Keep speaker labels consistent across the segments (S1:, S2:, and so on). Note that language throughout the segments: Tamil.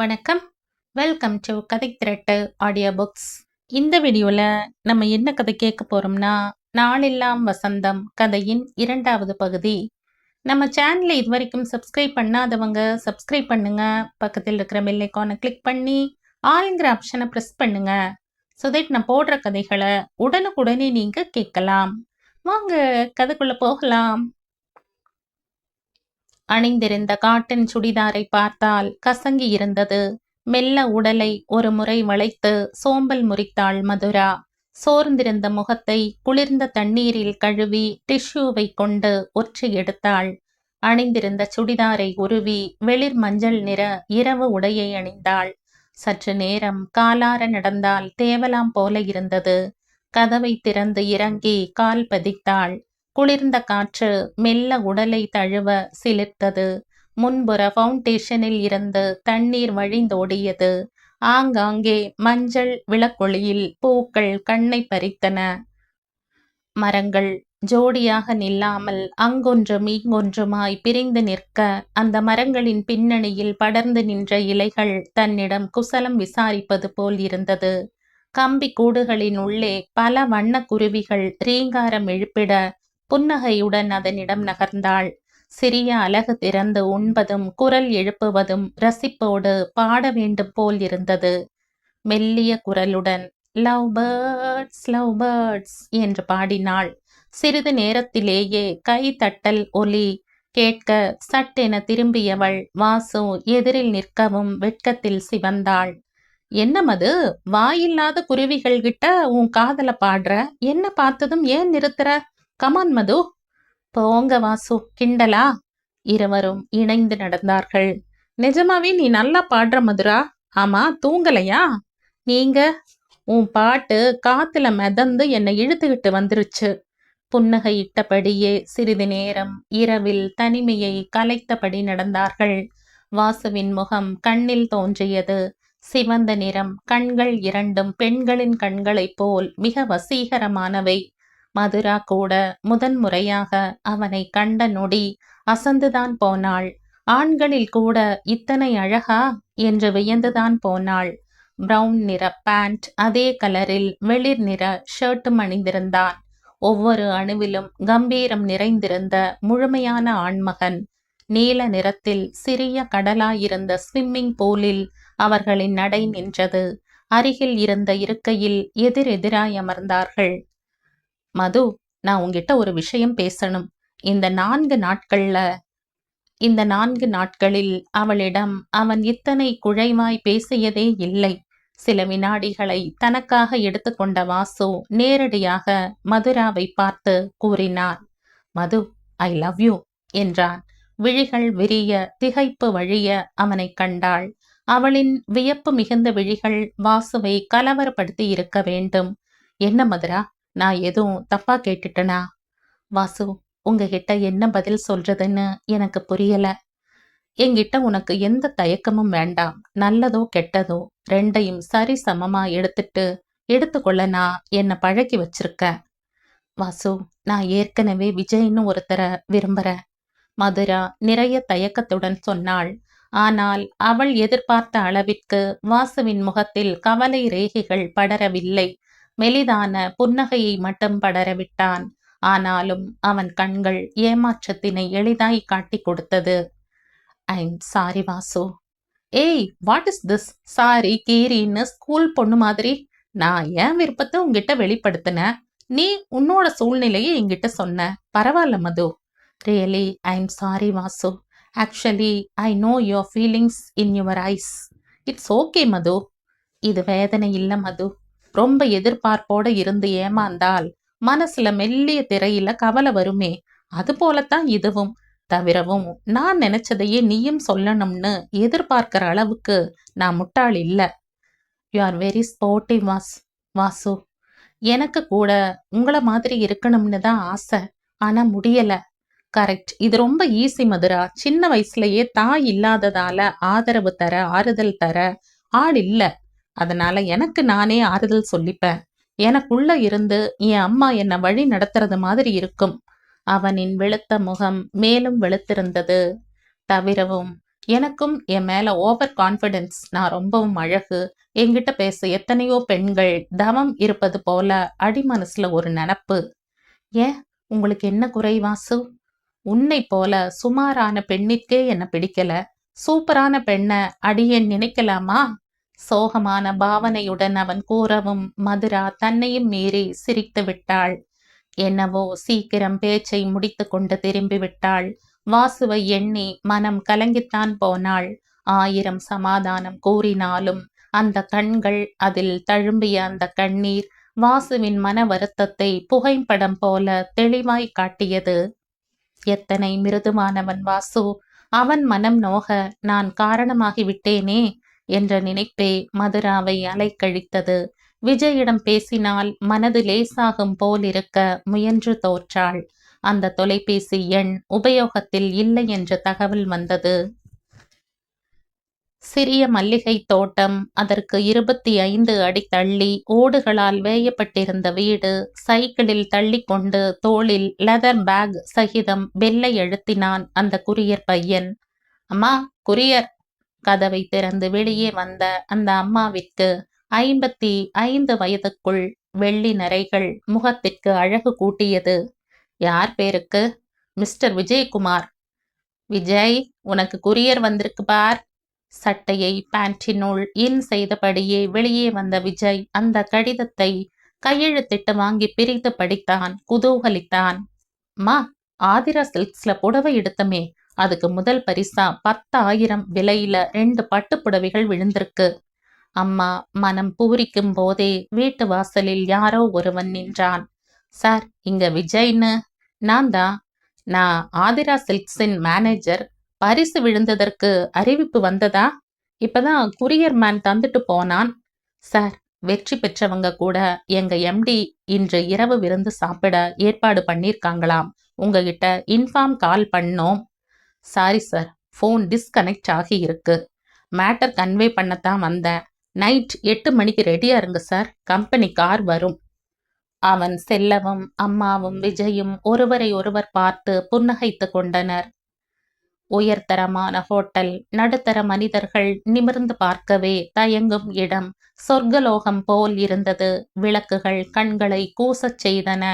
S1: வணக்கம். வெல்கம் டு கதை திரட்டு ஆடியோ புக்ஸ் இந்த வீடியோவில் நம்ம என்ன கதை கேட்க போகிறோம்னா நாளெல்லாம் வசந்தம் கதையின் இரண்டாவது பகுதி. நம்ம சேனலை இது வரைக்கும் சப்ஸ்கிரைப் பண்ணாதவங்க சப்ஸ்கிரைப் பண்ணுங்க. பக்கத்தில் இருக்கிற பெல் ஐக்கானை கிளிக் பண்ணி ஆளுங்கிற ஆப்ஷனை ப்ரெஸ் பண்ணுங்க. ஸோ தட் நான் போடுற கதைகளை உடனுக்குடனே நீங்கள் கேட்கலாம். வாங்க கதைக்குள்ளே போகலாம். அணிந்திருந்த காட்டன் சுடிதாரை பார்த்தால் கசங்கி இருந்தது. மெல்ல உடலை ஒரு முறை வளைத்து சோம்பல் முறித்தாள் மதுரா. சோர்ந்திருந்த முகத்தை குளிர்ந்த தண்ணீரில் கழுவி டிஷ்யூவை கொண்டு ஒற்றி எடுத்தாள். அணிந்திருந்த சுடிதாரை உருவி வெளிர் மஞ்சள் நிற இரவு உடையை அணிந்தாள். சற்று நேரம் காலார நடந்தால் தேவலாம் போல இருந்தது. கதவை திறந்து இறங்கி கால் பதித்தாள். குளிர்ந்த காற்று மெல்ல உடலை தழுவ சிலிர்த்தது. முன்புற ஃபவுண்டேஷனில் இருந்து தண்ணீர் வழிந்தோடியது ஆங்காங்கே மஞ்சள் விளக்கொளியில் பூக்கள் கண்ணை பறித்தன. மரங்கள் ஜோடியாக நில்லாமல் அங்கொன்றும் இங்கொன்றுமாய் பிரிந்து நிற்க அந்த மரங்களின் பின்னணியில் படர்ந்து நின்ற இலைகள் தன்னிடம் குசலம் விசாரிப்பது போல் இருந்தது. கம்பி கூடுகளின் உள்ளே பல வண்ண குருவிகள் ரீங்காரம் எழுப்பிட புன்னகையுடன் அதனிடம் நகர்ந்தாள். சிறிய அலகு திறந்து உண்பதும் குரல் எழுப்புவதும் ரசிப்போடு பாட வேண்டும் போல் இருந்தது. மெல்லிய குரலுடன் லவ் பேர்ட்ஸ் லவ் பேர்ட்ஸ் என்று பாடினாள். சிறிது நேரத்திலேயே கை தட்டல் ஒலி கேட்க சட்டென திரும்பியவள் வாசு எதிரில் நிற்கவும் வெட்கத்தில் சிவந்தாள். என்னமது வாயில்லாத குருவிகள் கிட்ட உன் காதல பாடுற? என்ன பார்த்ததும் ஏன் நிறுத்துற? கமான் மது போங்க வாசு. கிண்டலா? இருவரும் இணைந்து நடந்தார்கள். நிஜமாவே நீ நல்லா பாடுற மதுரா? ஆமா தூங்கலையா? நீங்க உன் பாட்டு காத்துல மிதந்து என்னை இழுத்துக்கிட்டு வந்துருச்சு. புன்னகையிட்டபடியே சிறிது நேரம் இரவில் தனிமையை கலைத்தபடி நடந்தார்கள். வாசுவின் முகம் கண்ணில் தோன்றியது. சிவந்த நிறம் கண்கள் இரண்டும் பெண்களின் கண்களைப் போல் மிக வசீகரமானவை. மதுரா கூட முதன்முறையாக அவனை கண்ட நொடி அசந்துதான் போனாள். ஆண்களில் கூட இத்தனை அழகா என்று வியந்துதான் போனாள். பிரவுன் நிற பேண்ட் அதே கலரில் வெளிர் நிற ஷர்ட்டும் அணிந்திருந்தான். ஒவ்வொரு அணுவிலும் கம்பீரம் நிறைந்திருந்த முழுமையான ஆண்மகன். நீல நிறத்தில் சிறிய கடலாயிருந்த ஸ்விம்மிங் பூலில் அவர்களின் நடை நின்றது. அருகில் இருந்த இருக்கையில் எதிரெதிராய் அமர்ந்தார்கள். மது நான் உங்ககிட்ட ஒரு விஷயம் பேசணும். இந்த நான்கு நாட்கள்ல இந்த நான்கு நாட்களில் அவளிடம் அவன் இத்தனை குழைவாய் பேசியதே இல்லை. சில வினாடிகளை தனக்காக எடுத்துக்கொண்ட வாசு நேரடியாக மதுராவை பார்த்து கூறினார். மது ஐ லவ் யூ என்றான். விழிகள் விரிய திகைப்பு வழிய அவனை கண்டாள். அவளின் வியப்பு மிகுந்த விழிகள் வாசுவை கலவரப்படுத்தி இருக்க வேண்டும். என்ன மதுரா நான் எதுவும் தப்பா கேட்டுட்டனா? வாசு உங்ககிட்ட என்ன பதில் சொல்றதுன்னு எனக்கு புரியல. என்கிட்ட உனக்கு எந்த தயக்கமும் வேண்டாம். நல்லதோ கெட்டதோ ரெண்டையும் சரி சமமா எடுத்துட்டு எடுத்துக்கொள்ள நான் என்னை பழக்கி வச்சிருக்க. வாசு நான் ஏற்கனவே விஜய்னு ஒருத்தரை விரும்புறேன். மதுரா நிறைய தயக்கத்துடன் சொன்னாள். ஆனால் அவள் எதிர்பார்த்த அளவிற்கு வாசுவின் முகத்தில் கவலை ரேகைகள் படரவில்லை. மெலிதான புன்னகையை மட்டும் படரவிட்டான் ஆனாலும் அவன் கண்கள் ஏமாற்றத்தினை எளிதாய் காட்டி கொடுத்தது. I'm sorry Vasu. ஏய் வாட் இஸ் திஸ் சாரி கீரின்னு ஸ்கூல் பொண்ணு மாதிரி? நான் என் விருப்பத்தை உங்ககிட்ட வெளிப்படுத்தினேன் நீ உன்னோட சூழ்நிலையை என்கிட்ட சொன்ன. பரவாயில்ல Madhu. Really I am sorry Vasu. Actually I know your feelings in your eyes it's okay Madhu. இது வேதனை இல்லை மது. ரொம்ப எதிர்பார்ப்போட இருந்து ஏமாந்தால் மனசுல மெல்லிய திரையில கவலை வருமே. அது போலத்தான் இதுவும். தவிரவும் நான் நினைச்சதையே நீயும் சொல்லணும்னு எதிர்பார்க்கிற அளவுக்கு நான் முட்டாள் இல்ல. You are very sportive was Vasu. எனக்கு கூட உங்களை மாதிரி இருக்கணும்னு தான் ஆசை. ஆனா முடியல. கரெக்ட். இது ரொம்ப ஈஸி மதுரா. சின்ன வயசுலயே தாய் இல்லாததால ஆதரவு தர ஆறுதல் தர ஆள் இல்ல. அதனால எனக்கு நானே ஆறுதல் சொல்லிப்பேன். எனக்குள்ள இருந்து என் அம்மா என்னை வழி நடத்துறது மாதிரி இருக்கும். அவனின் வெளுத்த முகம் மேலும் வெளுத்திருந்தது. தவிரவும் எனக்கும் என் மேல ஓவர் கான்ஃபிடென்ஸ் நான் ரொம்பவும் அழகு. என்கிட்ட பேச எத்தனையோ பெண்கள் தவம் இருப்பது போல அடி மனசுல ஒரு நினப்பு. ஏன்? உங்களுக்கு என்ன குறை வாசு? உன்னை போல சுமாரான பெண்ணிற்கே என்ன பிடிக்கல. சூப்பரான பெண்ண அடியேன் நினைக்கலாமா? சோகமான பாவனையுடன் அவன் கூறவும் மதுரா தன்னையும் மீறி சிரித்து விட்டாள். என்னவோ சீக்கிரம் பேச்சை முடித்து கொண்டு திரும்பி விட்டாள். வாசுவை எண்ணி மனம் கலங்கித்தான் போனாள். ஆயிரம் சமாதானம் கூறினாலும் அந்த கண்கள் அதில் தழும்பிய அந்த கண்ணீர் வாசுவின் மன வருத்தத்தை புகைப்படம் போல தெளிவாய் காட்டியது. எத்தனை மிருதுவானவன் வாசு. அவன் மனம் நோக நான் காரணமாகி விட்டேனே என்ற நினைப்பே மதுராவை அலைக்கழித்தது. விஜயிடம் பேசினால் மனது லேசாகும் போலிருக்க முயன்று தோற்றாள். அந்த தொலைபேசி எண் உபயோகத்தில் இல்லை என்ற தகவல் வந்தது. சிறிய மல்லிகை தோட்டம் அதற்கு இருபத்தி ஐந்து அடி தள்ளி ஓடுகளால் வேயப்பட்டிருந்த வீடு சைக்கிளில் தள்ளிக்கொண்டு தோளில் லெதர் பேக் சகிதம் வெள்ளை அழுத்தினான் அந்த குரியர் பையன். அம்மா குரியர் கதவை திறந்து வெளியே வந்த அந்த அம்மாவிற்கு ஐம்பத்தி ஐந்து வயதுக்குள் வெள்ளி நரைகள் முகத்திற்கு அழகு கூட்டியது. யார் பேருக்கு? மிஸ்டர் விஜயகுமார். விஜய் உனக்கு குரியர் வந்திருக்கு பார். சட்டையை பேண்டினுள் இன் செய்தபடியே வெளியே வந்த விஜய் அந்த கடிதத்தை கையெழுத்திட்டு வாங்கி பிரித்து படித்தான் குதூகலித்தான். மா ஆதிரா சில்க்ஸ்ல புடவை எடுத்தமே அதுக்கு முதல் பரிசா பத்தாயிரம் விலையில ரெண்டு பட்டு புடவைகள் விழுந்திருக்கு. அம்மா மனம் பூரிக்கும் போதே வீட்டு வாசலில் யாரோ ஒருவன் நின்றான். சார் இங்க விஜய்னு. நான் தான் நான் ஆதிரா சில்க்ஸின் மேனேஜர். பரிசு விழுந்ததற்கு அறிவிப்பு வந்ததா? இப்பதான் குரியர் மேன் தந்துட்டு போனான். சார் வெற்றி பெற்றவங்க கூட எங்க எம்டி இன்று இரவு விருந்து சாப்பிட ஏற்பாடு பண்ணியிருக்காங்களாம் உங்ககிட்ட இன்ஃபார்ம் கால் பண்ணோம். சாரி சார் ஃபோன் டிஸ்கனெக்ட் ஆகி இருக்கு. மேட்டர் கன்வே பண்ணத்தான் வந்தேன். நைட் எட்டு மணிக்கு ரெடியா இருங்க சார் கம்பெனி கார் வரும். அவன் செல்லவும் அம்மாவும் விஜயும் ஒருவரை ஒருவர் பார்த்து புன்னகைத்து கொண்டனர். உயர்தரமான ஹோட்டல் நடுத்தர மனிதர்கள் நிமிர்ந்து பார்க்கவே தயங்கும் இடம். சொர்க்கலோகம் போல் இருந்தது. விளக்குகள் கண்களை கூசச் செய்தன.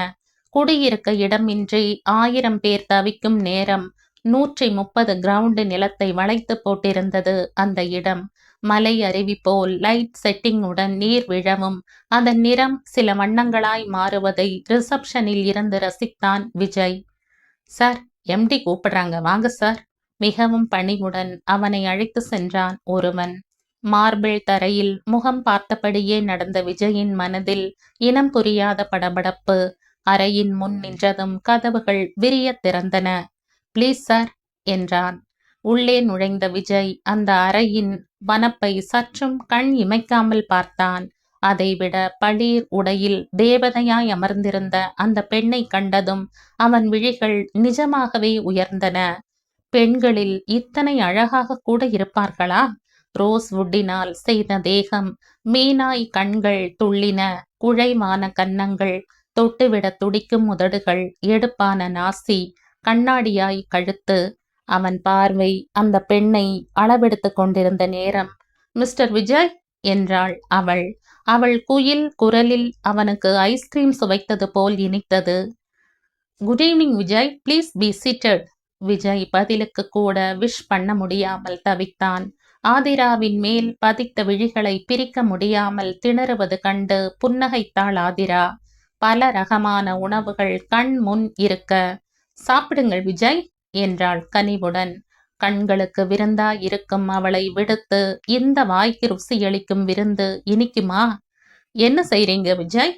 S1: குடியிருக்க இடமின்றி ஆயிரம் பேர் தவிக்கும் நேரம். நூற்றி முப்பது கிரவுண்டு நிலத்தை வளைத்து போட்டிருந்தது அந்த இடம். மலை அருவி போல் லைட் செட்டிங்குடன் நீர் விழவும். அதன் நிறம் சில வண்ணங்களாய் மாறுவதை ரிசப்ஷனில் இருந்து ரசித்தான் விஜய். சார் எம்டி கூப்பிடுறாங்க. வாங்க சார். மிகவும் பணிவுடன் அவனை அழைத்து சென்றான் ஒருவன். மார்பிள் தரையில் முகம் பார்த்தபடியே நடந்த விஜயின் மனதில் இனம் புரியாத படபடப்பு. அறையின் முன் நின்றதும் கதவுகள் விரிய திறந்தன. ப்ளீஸ் சார் என்றான். உள்ளே நுழைந்த விஜய் அந்த அறையின் வனப்பை சற்றும் கண் இமைக்காமல் பார்த்தான். அதைவிட பளீர் உடையில் தேவதையாய் அமர்ந்திருந்த அந்த பெண்ணை கண்டதும் அவன் விழிகள் நிஜமாகவே உயர்ந்தன. பெண்களில் இத்தனை அழகாக கூட இருப்பார்களா? ரோஸ் வுட்டினால் செய்த தேகம் மீனாய் கண்கள் துள்ளின குழைவான கன்னங்கள் தொட்டுவிட துடிக்கும் உதடுகள் எடுப்பான நாசி கண்ணாடியாய் கழுத்து அவன் பார்வை அந்த பெண்ணை அளவெடுத்து கொண்டிருந்த நேரம். மிஸ்டர் விஜய் என்றாள் அவள். அவள் குயில் குரலில் அவனுக்கு ஐஸ்கிரீம் சுவைத்தது போல் இனித்தது. Good evening Vijay. Please be seated Vijay பதிலுக்கு கூட விஷ் பண்ண முடியாமல் தவித்தான். ஆதிராவின் மேல் பதித்த விழிகளை பிரிக்க முடியாமல் திணறுவது கண்டு புன்னகைத்தாள் ஆதிரா. பல ரகமான உணவுகள் கண் முன் இருக்க சாப்பிடுங்கள் விஜய் என்றாள் கனிவுடன். கண்களுக்கு விருந்தா இருக்கும் அவளை விடுத்து இந்த வாய்க்கு ருசியளிக்கும் விருந்து இனிக்குமா? என்ன செய்றீங்க விஜய்?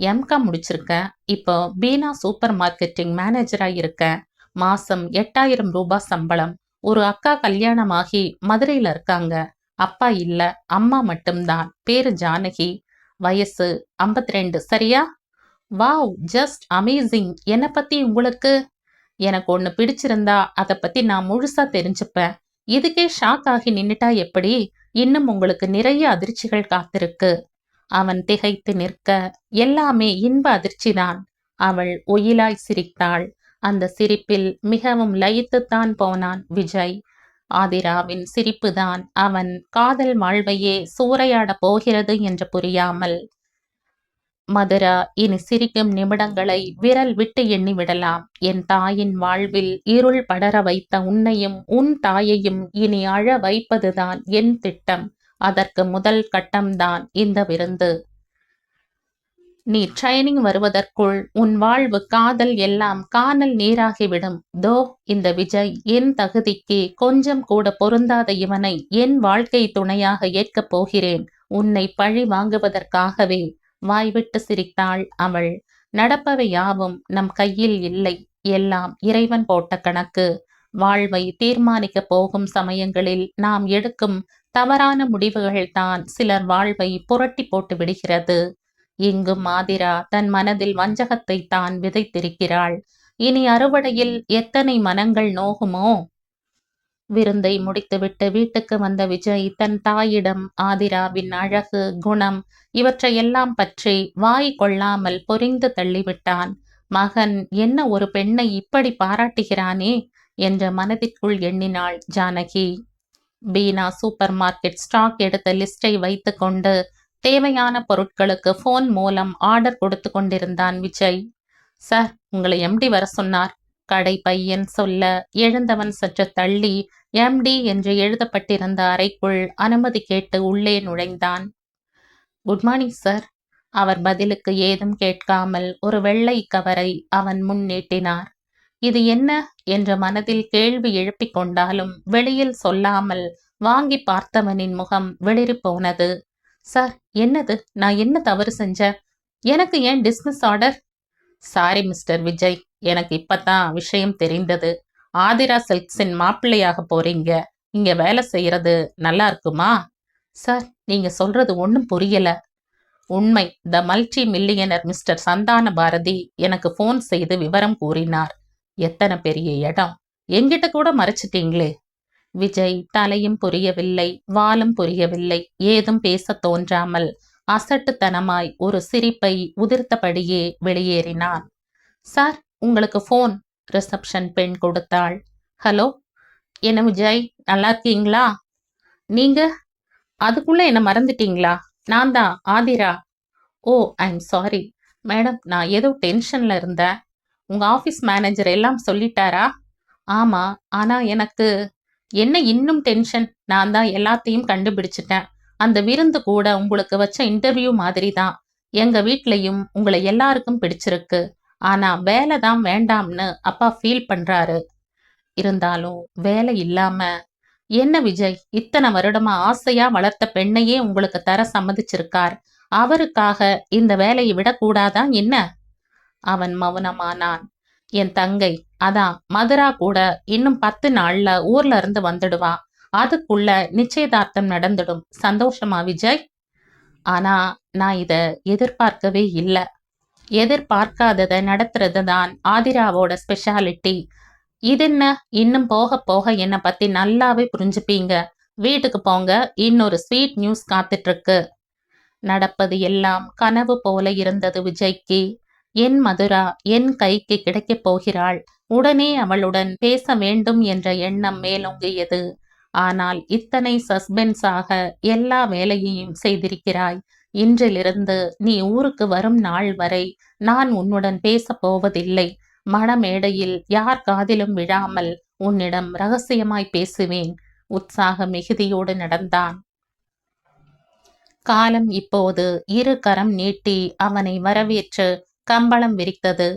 S1: எம்கா முடிச்சிருக்க. இப்போ பீனா சூப்பர் மார்க்கெட்டிங் மேனேஜரா இருக்க. மாசம் எட்டாயிரம் ரூபாய் சம்பளம். ஒரு அக்கா கல்யாணமாகி மதுரையில இருக்காங்க. அப்பா இல்ல அம்மா மட்டும்தான். பேரு ஜானகி. வயசு 52 ரெண்டு சரியா? வாவ் ஜஸ்ட் அமேசிங் என்னை பத்தி உங்களுக்கு? எனக்கு ஒன்று பிடிச்சிருந்தா அதை பத்தி நான் முழுசா தெரிஞ்சுப்பேன். இதுக்கே ஷாக் ஆகி நின்னுட்டா எப்படி? இன்னும் உங்களுக்கு நிறைய அதிர்ச்சிகள் காத்திருக்கு. அவன் திகைத்து நிற்க எல்லாமே இன்ப அதிர்ச்சிதான். அவள் ஒயிலாய் சிரித்தாள். அந்த சிரிப்பில் மிகவும் லயித்துத்தான் போனான் விஜய். ஆதிராவின் சிரிப்புதான். அவன் காதல் வாழ்வையே சூறையாடப் போகிறது என்று புரியாமல் மதுரா இனி சிரிக்கும் நிமிடங்களை விரல் விட்டு எண்ணி விடலாம். என் தாயின் வாழ்வில் இருள் படர வைத்த உன்னையும் உன் தாயையும் இனி அழ வைப்பதுதான் என் திட்டம். அதற்கு முதல் கட்டம்தான் இந்த விருந்து. நீ ட்ரைனிங் வருவதற்குள் உன் வாழ்வு காதல் எல்லாம் காணல் நீராகிவிடும். தோ இந்த விஜய் என் தகுதிக்கு கொஞ்சம் கூட பொருந்தாத இவனை என் வாழ்க்கை துணையாக ஏற்கப் போகிறேன். உன்னை பழி வாங்குவதற்காகவே வாய்விட்டு சிரித்தாள் அவள். நடப்பவை யாவும் நம் கையில் இல்லை. எல்லாம் இறைவன் போட்ட கணக்கு. வாழ்வை தீர்மானிக்கப் போகும் சமயங்களில் நாம் எடுக்கும் தவறான முடிவுகள்தான் சிலர் வாழ்வை புரட்டி போட்டு விடுகிறது. இங்கும் மாதிரா தன் மனதில் வஞ்சகத்தை தான் விதைத்திருக்கிறாள். இனி அறுவடையில் எத்தனை மனங்கள் நோகுமோ விருந்தை முடித்துவிட்டு வீட்டுக்கு வந்த விஜய் தன் தாயிடம் ஆதிராவின் அழகு குணம் இவற்றையெல்லாம் பற்றி வாய் கொள்ளாமல் பொறிந்து தள்ளிவிட்டான். மகன் என்ன ஒரு பெண்ணை இப்படி பாராட்டுகிறானே? என்ற மனதிற்குள் எண்ணினாள் Janaki. Beena supermarket stock எடுத்த லிஸ்டை வைத்துக்கொண்டு தேவையான பொருட்களுக்கு ஃபோன் மூலம் ஆர்டர் கொடுத்து கொண்டிருந்தான் விஜய். சார் உங்களை எம்டி வர சொன்னார்? கடை பையன் சொல்ல எழுந்தவன் சற்று தள்ளி எம்டி என்று எழுதப்பட்டிருந்த அறைக்குள் அனுமதி கேட்டு உள்ளே நுழைந்தான். Good morning sir. அவர் பதிலுக்கு ஏதும் கேட்காமல் ஒரு வெள்ளை கவரை அவன் முன் நீட்டினார். இது என்ன? என்ற மனதில் கேள்வி எழுப்பிக் கொண்டாலும் வெளியில் சொல்லாமல் வாங்கி பார்த்தவனின் முகம் வெளிரி போனது. சார் என்னது? நான் என்ன தவறு செஞ்சேன்? எனக்கு ஏன் dismiss order sorry mister Vijay எனக்கு இப்பதான் விஷயம் தெரிந்தது. ஆதிரா சில்க்ஸின் மாப்பிள்ளையாக போறீங்க. இங்க வேலை செய்யறது நல்லா இருக்குமா? சார் நீங்க சொல்றது ஒன்றும் புரியல. உண்மை. The multimillionaire mister Santhana Bharathi எனக்கு ஃபோன் செய்து விவரம் கூறினார். எத்தனை பெரிய இடம். எங்கிட்ட கூட மறைச்சிட்டீங்களே. விஜய் தலையும் புரியவில்லை வாலும் புரியவில்லை. ஏதும் பேச தோன்றாமல் அசட்டுத்தனமாய் ஒரு சிரிப்பை உதிர்த்தபடியே வெளியேறினான் சார் உங்களுக்கு ஃபோன் ரிசப்ஷன் பெண் கொடுத்தாள். ஹலோ என்ன விஜய் நல்லா இருக்கீங்களா? நீங்க? அதுக்குள்ள என்ன மறந்துட்டீங்களா? நான் தான் Aadhira. Oh I'm sorry. Madam நான் ஏதோ டென்ஷன்ல இருந்தேன். உங்க ஆஃபீஸ் மேனேஜர் எல்லாம் சொல்லிட்டாரா? ஆமா ஆனா எனக்கு என்ன இன்னும் டென்ஷன்? நான் தான் எல்லாத்தையும் கண்டுபிடிச்சிட்டேன். அந்த விருந்து கூட உங்களுக்கு வச்ச இன்டர்வியூ மாதிரி தான் எங்க வீட்லயும் உங்களை எல்லாருக்கும் பிடிச்சிருக்கு. ஆனா வேலை தான் வேண்டாம்னு அப்பா ஃபீல் பண்றாரு. இருந்தாலும் வேலை இல்லாம என்ன விஜய் இத்தனை வருடமா ஆசையா வளர்த்த பெண்ணையே உங்களுக்கு தர சம்மதிச்சிருக்கார். அவருக்காக இந்த வேலையை விடக்கூடாதா என்ன? அவன் மௌனமானான். என் தங்கை அதான் மதுரா கூட இன்னும் பத்து நாள்ல ஊர்ல இருந்து வந்துடுவான் அதுக்குள்ள நிச்சயதார்த்தம் நடந்துடும். சந்தோஷமா விஜய்? ஆனா நான் இத எதிர்பார்க்கவே இல்லை. எதிர்பார்க்காததை நடத்துறது தான் ஆதிராவோட ஸ்பெஷாலிட்டி இது என்ன? இன்னும் போக போக என்னை பத்தி நல்லாவே புரிஞ்சுப்பீங்க. வீட்டுக்கு போங்க. இன்னொரு ஸ்வீட் நியூஸ் காத்துட்டு இருக்கு நடப்பது எல்லாம் கனவு போல இருந்தது விஜய்க்கு. என் மதுரா என் கைக்கு கிடைக்கப் போகிறாள். உடனே அவளுடன் பேச வேண்டும் என்ற எண்ணம் மேலோங்கியது. ஆனால் இத்தனை சஸ்பென்ஸாக எல்லா வேலையையும் செய்திருக்கிறாய். இன்றிலிருந்து நீ ஊருக்கு வரும் நாள் வரை நான் உன்னுடன் பேசப் போவதில்லை. மணமேடையில் யார் காதிலும் விழாமல் உன்னிடம் ரகசியமாய் பேசுவேன். உற்சாக மிகுதியோடு நடந்தான். காலம் இப்போது இரு கரம் நீட்டி அவனை வரவேற்று கம்பளம் விரித்தது.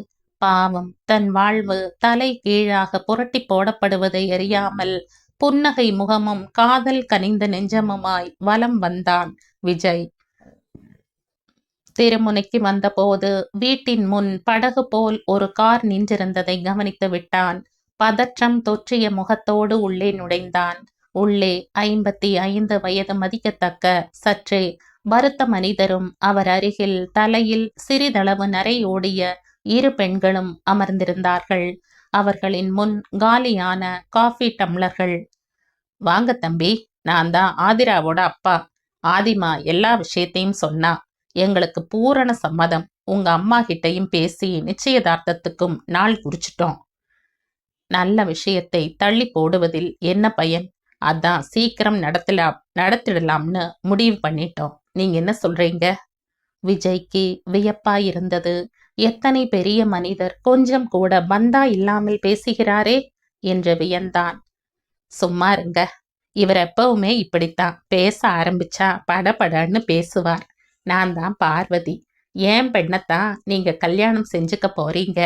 S1: பாவம் தன் வாழ்வு தலை கீழாக புரட்டி போடப்படுவதை அறியாமல் புன்னகை முகமும் காதல் கனிந்த நெஞ்சமுமாய் வலம் வந்தான் விஜய். திருமுனைக்கு வந்தபோது வீட்டின் முன் படகு போல் ஒரு கார் நின்றிருந்ததை கவனித்து விட்டான். பதற்றம் தொற்றிய முகத்தோடு உள்ளே நுழைந்தான். உள்ளே ஐம்பத்தி ஐந்து வயது மதிக்கத்தக்க சற்றே வருத்த மனிதரும் அவர் அருகில் தலையில் சிறிதளவு நரை ஓடிய இரு பெண்களும் அமர்ந்திருந்தார்கள். அவர்களின் முன் காலியான காஃபி டம்ளர்கள். வாங்க தம்பி நான் தான் ஆதிராவோட அப்பா. ஆதிமா எல்லா விஷயத்தையும் சொன்னா. எங்களுக்கு பூரண சம்மதம். உங்க அம்மா கிட்டையும் பேசி நிச்சயதார்த்தத்துக்கும் நாள் குறிச்சிட்டோம். நல்ல விஷயத்தை தள்ளி போடுவதில் என்ன பயன்? அதான் சீக்கிரம் நடத்தலாம் நடத்திடலாம்னு முடிவு பண்ணிட்டோம். நீங்க என்ன சொல்றீங்க? விஜய்க்கு வியப்பா இருந்தது எத்தனை பெரிய மனிதர் கொஞ்சம் கூட பந்தா இல்லாமல் பேசுகிறாரே என்று வியந்தான். சும்மா இருங்க. இவர் எப்பவுமே இப்படித்தான். பேச ஆரம்பிச்சா படபடன்னு பேசுவார். நான் தான் பார்வதி. ஏன் பெண்ணத்தான் நீங்க கல்யாணம் செஞ்சுக்க போறீங்க?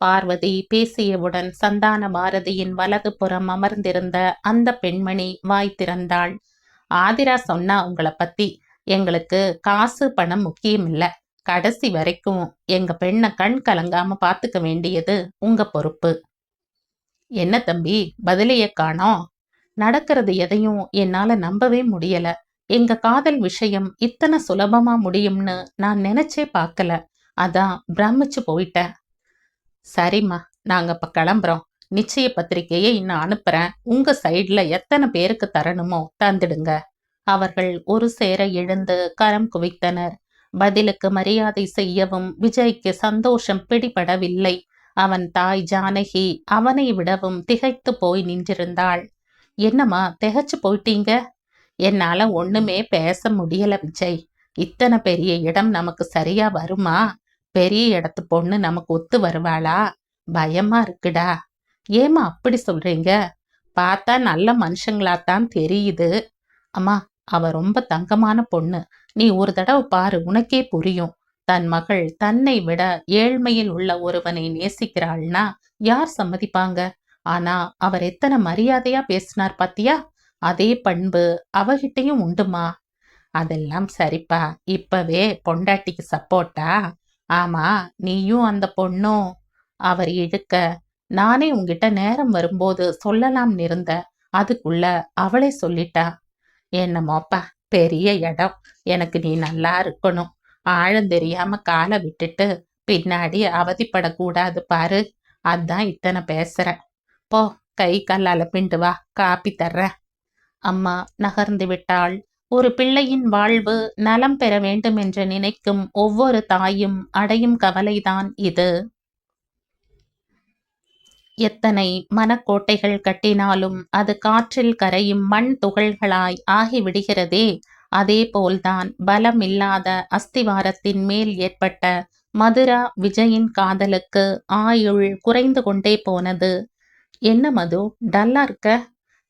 S1: பார்வதி பேசியவுடன் சந்தான பாரதியின் வலது புறம் அமர்ந்திருந்த அந்த பெண்மணி வாய் திறந்தாள். ஆதிரா சொன்னா உங்களை பத்தி. எங்களுக்கு காசு பணம் முக்கியம் இல்ல கடைசி வரைக்கும் எங்க பெண்ணை கண் கலங்காம பாத்துக்க வேண்டியது உங்க பொறுப்பு. என்ன தம்பி பதிலைய காணோம். நடக்கிறது எதையும் என்னால நம்பவே முடியல. எங்க காதல் விஷயம் இத்தனை சுலபமா முடியும்னு நான் நினைச்சே பார்க்கல அதான் பிரமிச்சு போயிட்டேன். சரிம்மா நாங்க இப்ப கிளம்புறோம். நிச்சய பத்திரிகையை இன்னும் அனுப்புறேன். உங்க சைடுல எத்தனை பேருக்கு தரணுமோ தந்துடுங்க. அவர்கள் ஒரு சேர எழுந்து கரம் குவித்தனர். பதிலுக்கு மரியாதை செய்யவும் விஜய்க்கு சந்தோஷம் பிடிபடவில்லை. அவன் தாய் ஜானகி அவனை விடவும் திகைத்து போய் நின்றிருந்தாள். என்னம்மா திகைச்சு போயிட்டீங்க? என்னால ஒண்ணுமே பேச முடியல விஜய். இத்தனை பெரிய இடம் நமக்கு சரியா வருமா? பெரிய இடத்து பொண்ணு நமக்கு ஒத்து வருவாளா? பயமா இருக்குடா. ஏமா அப்படி சொல்றீங்க? பார்த்தா நல்ல மனுஷங்களாத்தான் தெரியுது. அம்மா அவ ரொம்ப தங்கமான பொண்ணு. நீ ஒரு தடவை பாரு உனக்கே புரியும். தன் மகள் தன்னை விட ஏழ்மையில் உள்ள ஒருவனை நேசிக்கிறாள்னா யார் சம்மதிப்பாங்க? ஆனா அவர் எத்தனை மரியாதையா பேசினார் பாத்தியா? அதே பண்பு அவகிட்டையும் உண்டுமா? அதெல்லாம் சரிப்பா. இப்பவே பொண்டாட்டிக்கு சப்போர்ட்டா? ஆமா நீயும் அந்த பொண்ணும். அவர் இழுக்க நானே உங்ககிட்ட நேரம் வரும்போது சொல்லலாம் இருந்த அதுக்குள்ள அவளே சொல்லிட்டா. என்னமோப்பா பெரிய இடம். எனக்கு நீ நல்லா இருக்கணும். ஆழம் தெரியாம காலை விட்டுட்டு பின்னாடி அவதிப்படக்கூடாது பாரு. அதான் இத்தனை பேசுறேன். போ கை கால் பிண்டு வா. காப்பி தர்றேன். அம்மா நகர்ந்து விட்டாள். ஒரு பிள்ளையின் வாழ்வு நலம் பெற வேண்டும் என்று நினைக்கும் ஒவ்வொரு தாயும் அடையும் கவலைதான் இது. எத்தனை மனக்கோட்டைகள் கட்டினாலும் அது காற்றில் கரையும் மண் துகள்களாய் ஆகிவிடுகிறதே. அதே போல்தான் பலம் இல்லாத அஸ்திவாரத்தின் மேல் ஏற்பட்ட மதுரா விஜயின் காதலுக்கு ஆயுள் குறைந்து கொண்டே போனது. என்ன மது? டல்லா இருக்க?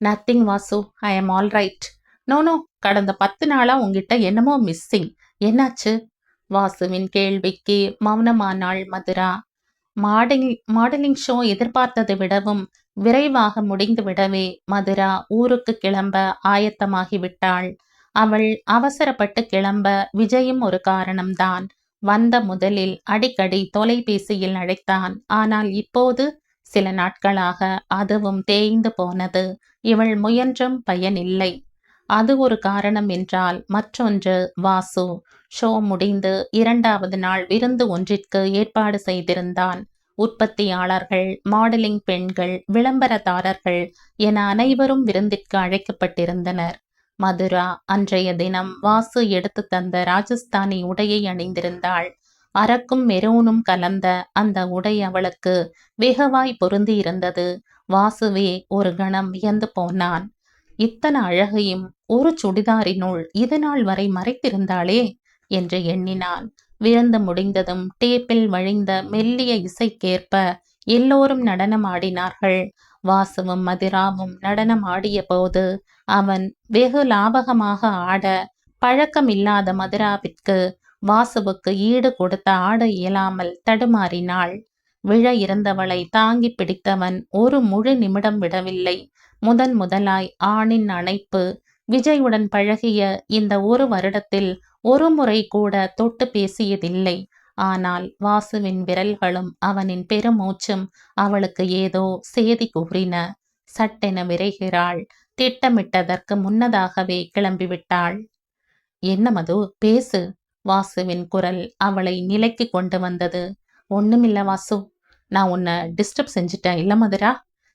S1: Nothing Vasu I am all right no no கடந்த பத்து நாளா உங்ககிட்ட என்னமோ மிஸ்ஸிங் என்னாச்சு? வாசுவின் கேள்விக்கு மௌனமானாள் மதுரா. மாடலிங் மாடலிங் ஷோ எதிர்பார்த்ததை விடவும் விரைவாக முடிந்து விடவே மதுரா ஊருக்கு கிளம்ப ஆயத்தமாகிவிட்டாள். அவள் அவசரப்பட்டு கிளம்ப விஜயும் ஒரு காரணம்தான். வந்த முதலில் அடிக்கடி தொலைபேசியில் அழைத்தான். ஆனால் இப்போது சில நாட்களாக அதுவும் தேய்ந்து போனது. இவள் முயன்றும் பயனில்லை. அது ஒரு காரணம் என்றால் மற்றொன்று வாசு. ஷோ முடிந்து இரண்டாவது நாள் விருந்து ஒன்றிற்கு ஏற்பாடு செய்திருந்தான். உற்பத்தியாளர்கள் மாடலிங் பெண்கள் விளம்பரதாரர்கள் என அனைவரும் விருந்திற்கு அழைக்கப்பட்டிருந்தனர். மதுரா அன்றைய தினம் வாசு எடுத்து தந்த ராஜஸ்தானி உடையை அணிந்திருந்தாள். அரக்கும் மெரூனும் கலந்த அந்த உடை அவளுக்கு வெகுவாய் பொருந்தி இருந்தது வாசுவே ஒரு கணம் வியந்து போனான். இத்தனை அழகையும் ஒரு சுடிதாரினுள் இது நாள் வரை மறைத்திருந்தாளே என்று எண்ணினான். விருந்து முடிந்ததும் டேப்பில் வழிந்த மெல்லிய இசைக்கேற்ப எல்லோரும் நடனம் ஆடினார்கள் வாசுவும் மதிராவும் நடனம் ஆடிய போது அவன் வெகு லாபகமாக ஆட பழக்கமில்லாத மதுராவிற்கு வாசுவுக்கு ஈடு கொடுத்த ஆட இயலாமல் தடுமாறினாள். விழ இருந்தவளை தாங்கி பிடித்தவன் ஒரு முழு நிமிடம் விடவில்லை. முதன் முதலாய் ஆணின் அணைப்பு விஜயுடன் பழகிய இந்த ஒரு வருடத்தில் ஒரு முறை கூட தொட்டு பேசியதில்லை. ஆனால் வாசுவின் விரல்களும் அவனின் பெருமூச்சும் அவளுக்கு ஏதோ சேதி கூறின. சட்டென விரைகிறாள். திட்டமிட்டதற்கு முன்னதாகவே கிளம்பிவிட்டாள். என்ன மது? பேசு. வாசுவின் குரல் அவளை நிலைக்கு கொண்டு வந்தது. ஒண்ணுமில்ல வாசு. நான் உன்னை டிஸ்டர்ப் செஞ்சிட்டேன். இல்ல மதுரா?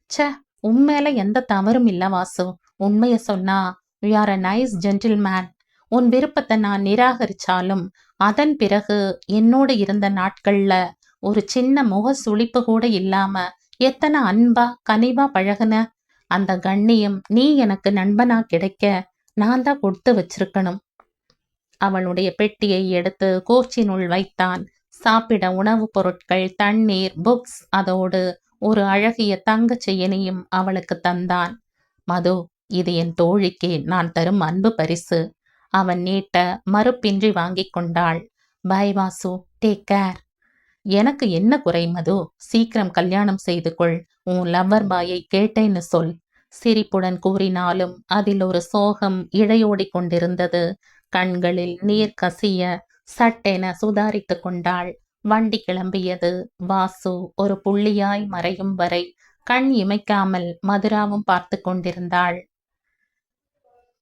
S1: ச உண்மையில எந்த தவறும் இல்ல வாசு. உண்மைய சொன்னா you are a nice gentleman உன் விருப்பத்தை நான் நிராகரிச்சாலும் அதன் பிறகு என்னோடு இருந்த நாட்கள்ல ஒரு சின்ன முக சுழிப்பு கூட இல்லாம எத்தனை அன்பா கனிவா பழகுன? அந்த கண்ணியம் நீ எனக்கு நண்பனா கிடைக்க நான் தான் கொடுத்து வச்சிருக்கணும். அவளுடைய பெட்டியை எடுத்து கோச்சினுள் வைத்தான். சாப்பிட உணவுப் பொருட்கள் தண்ணீர் புக்ஸ் அதோடு ஒரு அழகிய தங்கச் செயனியும் அவளுக்கு தந்தான். மது இது என் தோழிக்கு நான் தரும் அன்பு பரிசு. அவன் நீட்ட மறுப்பின்றி வாங்கிக் கொண்டாள். பை வாசு டேக் கேர் எனக்கு என்ன குறை மது? சீக்கிரம் கல்யாணம் செய்து கொள். உன் லவ்வர் பாயை கேட்டேன்னு சொல். சிரிப்புடன் கூறினாலும் அதில் ஒரு சோகம் இழையோடிக் கொண்டிருந்தது. கண்களில் நீர் கசிய சட்டென சுதாரித்து கொண்டாள். வண்டி கிளம்பியது. வாசு ஒரு புள்ளியாய் மறையும் வரை கண் இமைக்காமல் மதுராவும் பார்த்து கொண்டிருந்தாள்.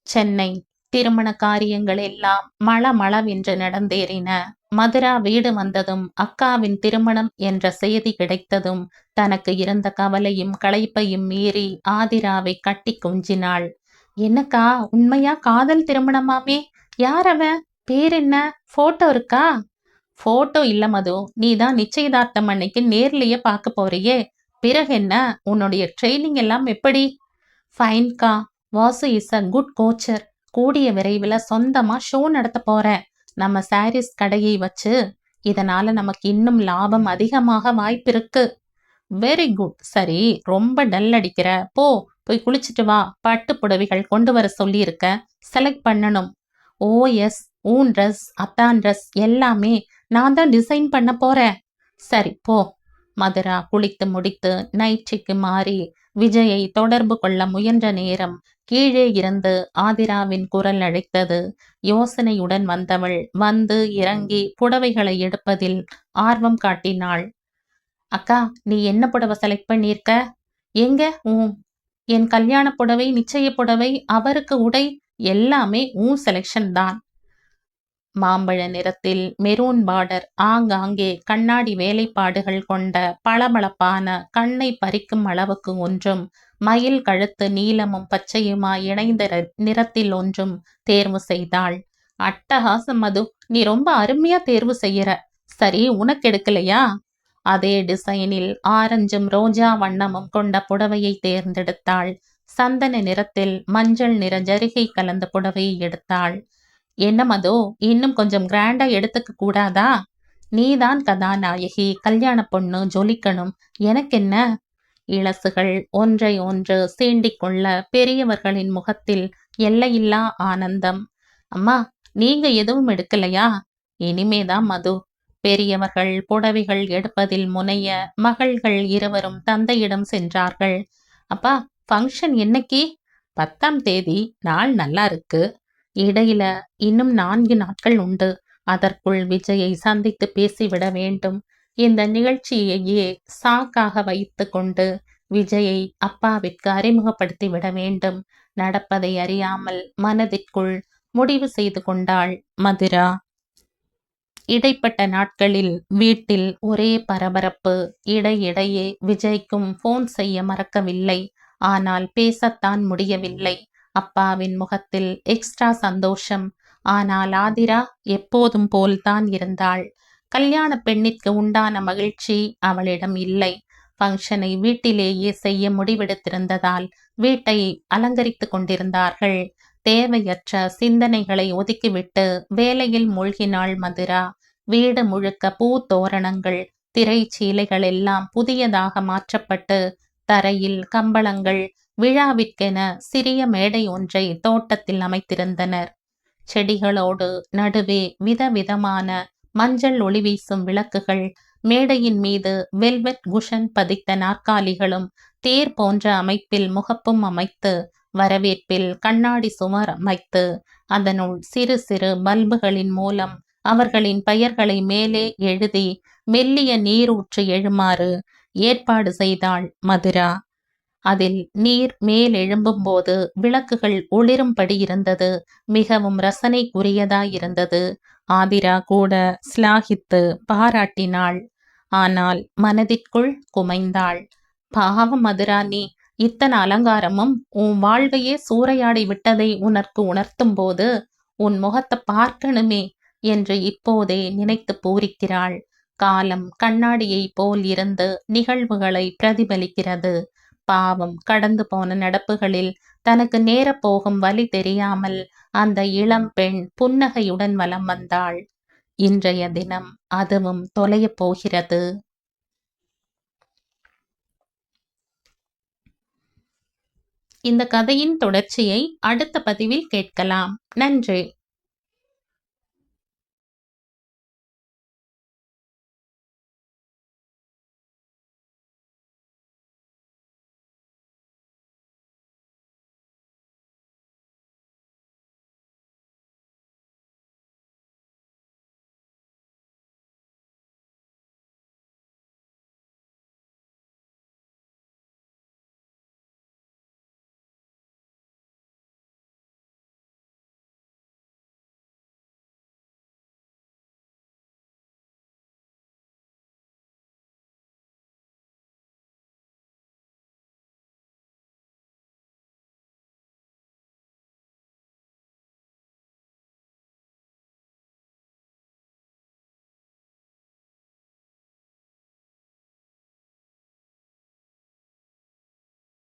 S1: சென்னை திருமண காரியங்கள் எல்லாம் மளமளவென்று நடந்தேறின. மதுரா வீடு வந்ததும் அக்காவின் திருமணம் என்ற செய்தி கிடைத்ததும் தனக்கு இருந்த கவலையும் களைப்பையும் மீறி ஆதிராவை கட்டி கொஞ்சினாள். என்னக்கா உண்மையா காதல் திருமணமாமே? யார் அவன் பேர் என்ன? போட்டோ இருக்கா? போட்டோ இல்ல மது நீ தான் நிச்சயதார்த்தம் அன்னைக்கு நேர்லயே பார்க்க போறியே. பிறகு என்ன? உன்னுடைய ட்ரைனிங் எல்லாம் எப்படி? ஃபைன்கா Vasu is a good coacher. கூடிய விரைவில் சொந்தமா ஷோ நடத்த போறேன். நம்ம சாரீஸ் கடையை வச்சு. இதனால நமக்கு இன்னும் லாபம் அதிகமாக வாய்ப்பிருக்கு வெரி குட் சரி ரொம்ப டல் அடிக்கிற. போ போய் குளிச்சுட்டு வா. பட்டு புடவைகள் கொண்டு வர சொல்லியிருக்க. செலக்ட் பண்ணணும். ஓ எஸ் ஊன் ட்ரெஸ் அத்தான் ட்ரெஸ் எல்லாமே நான் தான் டிசைன் பண்ண போறேன். சரி போ. மதுரா குளித்து முடித்து நைட்டிக்கு மாறி விஜயை தொடர்பு கொள்ள முயன்ற நேரம் கீழே இருந்து ஆதிராவின் குரல் அழைத்தது. யோசனையுடன் வந்தவள் வந்து இறங்கி புடவைகளை எடுப்பதில் ஆர்வம் காட்டினாள். அக்கா நீ என்ன புடவை செலக்ட் பண்ணியிருக்க? எங்க? உன் என் கல்யாண புடவை நிச்சய புடவை அவருக்கு உடை எல்லாமே உன் செலெக்ஷன் தான். மாம்பழ நிறத்தில் மெரூன் பார்டர் ஆங்காங்கே கண்ணாடி வேலைப்பாடுகள் கொண்ட பளபளப்பான கண்ணை பறிக்கும் அளவுக்கு ஒன்றும் மயில் கழுத்து நீலமும் பச்சையுமா இணைந்த நிறத்தில் ஒன்றும் தேர்வு செய்தாள். அட்டகாசம் மது நீ ரொம்ப அருமையா தேர்வு செய்யற. சரி உனக்கு எடுக்கலையா? அதே டிசைனில் ஆரஞ்சும் ரோஜா வண்ணமும் கொண்ட புடவையை தேர்ந்தெடுத்தாள். சந்தன நிறத்தில் மஞ்சள் நிற ஜரிகை கலந்த புடவையை எடுத்தாள். என்ன மதோ? இன்னும் கொஞ்சம் கிராண்டா எடுத்துக்க கூடாதா? நீதான் கதாநாயகி கல்யாண பொண்ணு ஜொலிக்கணும். எனக்கென்ன? இளசுகள் ஒன்றை ஒன்று சீண்டிக்கொள்ள பெரியவர்களின் முகத்தில் எல்லையில்லா ஆனந்தம். அம்மா நீங்க எதுவும் எடுக்கலையா? இனிமேதான் மது. பெரியவர்கள் புடவைகள் எடுப்பதில் முனைய மகள்கள் இருவரும் தந்தையிடம் சென்றார்கள். அப்பா ஃபங்க்ஷன் என்னைக்கு? பத்தாம் தேதி. நாள் நல்லா இருக்கு. இடையில இன்னும் நான்கு நாட்கள் உண்டு. அதற்குள் விஜயை சந்தித்து பேசிவிட வேண்டும். இந்த நிகழ்ச்சியையே சாக்காக வைத்து கொண்டு விஜயை அப்பாவிற்கு அறிமுகப்படுத்தி விட வேண்டும். நடப்பதை அறியாமல் மனதிற்குள் முடிவு செய்து கொண்டாள் மதுரா. இடைப்பட்ட நாட்களில் வீட்டில் ஒரே பரபரப்பு. இடையிடையே விஜய்க்கும் போன் செய்ய மறக்கவில்லை. ஆனால் பேசத்தான் முடியவில்லை. அப்பாவின் முகத்தில் எக்ஸ்ட்ரா சந்தோஷம். ஆனால் ஆதிரா எப்போதும் போல்தான் இருந்தாள். கல்யாண பெண்ணிற்கு உண்டான மகிழ்ச்சி அவளிடம் இல்லை. ஃபங்க்ஷனை வீட்டிலேயே செய்ய முடிவெடுத்திருந்ததால் வீட்டை அலங்கரித்து கொண்டிருந்தார்கள். தேவையற்ற சிந்தனைகளை ஒதுக்கிவிட்டு வேலையில் மூழ்கினாள் மதுரா. வீடு முழுக்க பூ தோரணங்கள் திரைச்சீலைகள் எல்லாம் புதியதாக மாற்றப்பட்டு தரையில் கம்பளங்கள் விழாவிற்கென சிறிய மேடை ஒன்றை தோட்டத்தில் அமைத்திருந்தனர். செடிகளோடு நடுவே விதவிதமான மஞ்சள் ஒளி வீசும் விளக்குகள் மேடையின் மீது வெல்வெட் குஷன் பதித்த நாற்காலிகளும் தேர் போன்ற அமைப்பில் முகப்பும் அமைத்து வரவேற்பில் கண்ணாடி சுமர் அமைத்து அதனுள் சிறு சிறு பல்புகளின் மூலம் அவர்களின் பெயர்களை மேலே எழுதி மெல்லிய நீரூற்று எழுமாறு ஏற்பாடு செய்தாள் மதுரா. அதில் நீர் மேல் எழும்பும்போது விளக்குகள் ஒளிரும்படி இருந்தது. மிகவும் ரசனைக்குரியதாயிருந்தது. ஆதிரா கூட ஸ்லாகித்து பாராட்டினாள். ஆனால் மனதிற்குள் குமைந்தாள். பாவம் மதுரா நீ இத்தனை அலங்காரமும் உன் வாழ்வையே சூறையாடி விட்டதை உனக்கு உணர்த்தும் போது உன் முகத்தை பார்க்கணுமே என்று இப்போதே நினைத்து பூரிக்கிறாள். காலம் கண்ணாடியை போல் இருந்து நிகழ்வுகளை பிரதிபலிக்கிறது. பாவம் கடந்து போன நடப்புகளில் தனக்கு நேரப் போகும் வழி தெரியாமல் அந்த இளம் பெண் புன்னகையுடன் வலம் வந்தாள். இன்றைய தினம் அதுவும் தொலையப் போகிறது. இந்த கதையின் தொடர்ச்சியை அடுத்த பதிவில் கேட்கலாம். நன்றி.